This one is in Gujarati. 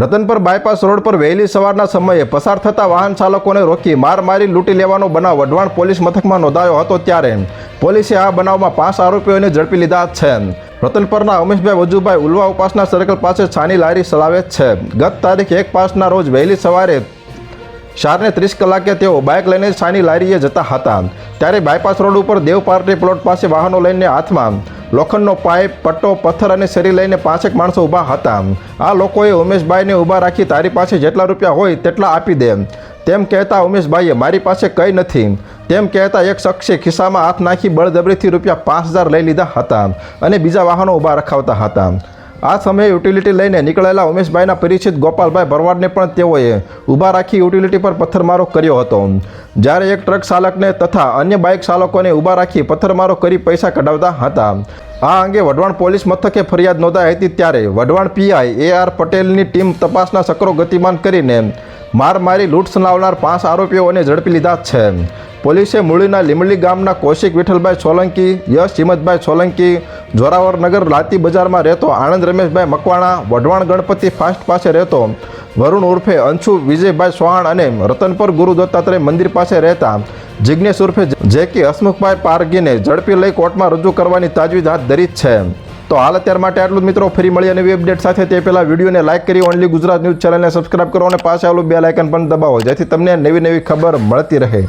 રતનપર બાયપાસ રોડ પર વહેલી સવારના સમયે પસાર થતા વાહન ચાલકોને રોકી માર મારી લૂંટી લેવાનો બનાવ વઢવાણ પોલીસ મથકમાં નોંધાયો હતો ત્યારે પોલીસે આ બનાવમાં પાંચ આરોપીઓને ઝડપી લીધા છે. રતનપરના ઉમેશભાઈ વજુભાઈ ઉલવા ઉપાસના સર્કલ પાસે છાની લારી ચલાવે છે. ગત તારીખ એક પાંચના રોજ વહેલી સવારે ચારને ત્રીસ કલાકે તેઓ બાઇક લઈને છાની લારીએ જતા હતા. ત્યારે બાયપાસ રોડ ઉપર દેવ પાર્ટી પ્લોટ પાસે વાહનો લઈને હાથમાં લોખંડનો પાઇપ, પટ્ટો, પથ્થર અને શેરી લઈને પાંચેક માણસો ઊભા હતા. આ લોકોએ ઉમેશભાઈને ઊભા રાખી તારી પાસે જેટલા રૂપિયા હોય તેટલા આપી દે. તેમ કહેતા ઉમેશભાઈએ, મારી પાસે કંઈ નથી. તેમ કહેતા એક શખ્સે ખિસ્સામાં હાથ નાખી બળજબરીથી રૂપિયા પાંચ હજાર લઈ લીધા હતા અને બીજા વાહનો ઊભા રખાવતા હતા. આ સમયે યુટિલિટી લઈને નીકળેલા ઉમેશભાઈના પરિચિત ગોપાલભાઈ ભરવાડને પણ તેઓએ ઊભા રાખી યુટિલિટી પર પથ્થરમારો કર્યો હતો. જ્યારે એક ટ્રક ચાલકને તથા અન્ય બાઇક ચાલકોને ઊભા રાખી પથ્થરમારો કરી પૈસા કઢાવતા હતા. આ અંગે વઢવાણ પોલીસ મથકે ફરિયાદ નોંધાઈ હતી ત્યારે વઢવાણ પીઆઈ એ આર પટેલની ટીમ તપાસના ચક્રો ગતિમાન કરીને માર મારી લૂંટ ચલાવનાર પાંચ આરોપીઓને ઝડપી લીધા છે. પોલીસે મૂળીના લીમડી ગામના કૌશિક વિઠ્ઠલભાઈ સોલંકી, યશ હિંમતભાઈ સોલંકી, જોરાવરનગર લાતી બજારમાં રહેતો આણંદ રમેશભાઈ મકવાણા, વઢવાણ ગણપતિ ફાસ્ટ પાસે રહેતો વરુણ ઉર્ફે અંશુ, વિજયભાઈ ચૌહાણ અને રતનપુર ગુરુ દત્તાત્રેય મંદિર પાસે રહેતા જિજ્ઞેશ ઉર્ફે જે કે હસમુખભાઈ પારગીને ઝડપી લઈ કોર્ટમાં રજૂ કરવાની તાજવીજ હાથ ધરી છે. તો હાલ અત્યાર માટે આટલું જ મિત્રો, ફરી મળીએ નવી અપડેટ સાથે. તે પહેલાં વિડીયોને લાઇક કરી ઓનલી ગુજરાત ન્યૂઝ ચેનલને સબસ્ક્રાઇબ કરો અને પાસે આવેલું બે લાઇકન પણ દબાવો, જેથી તમને નવી નવી ખબર મળતી રહે.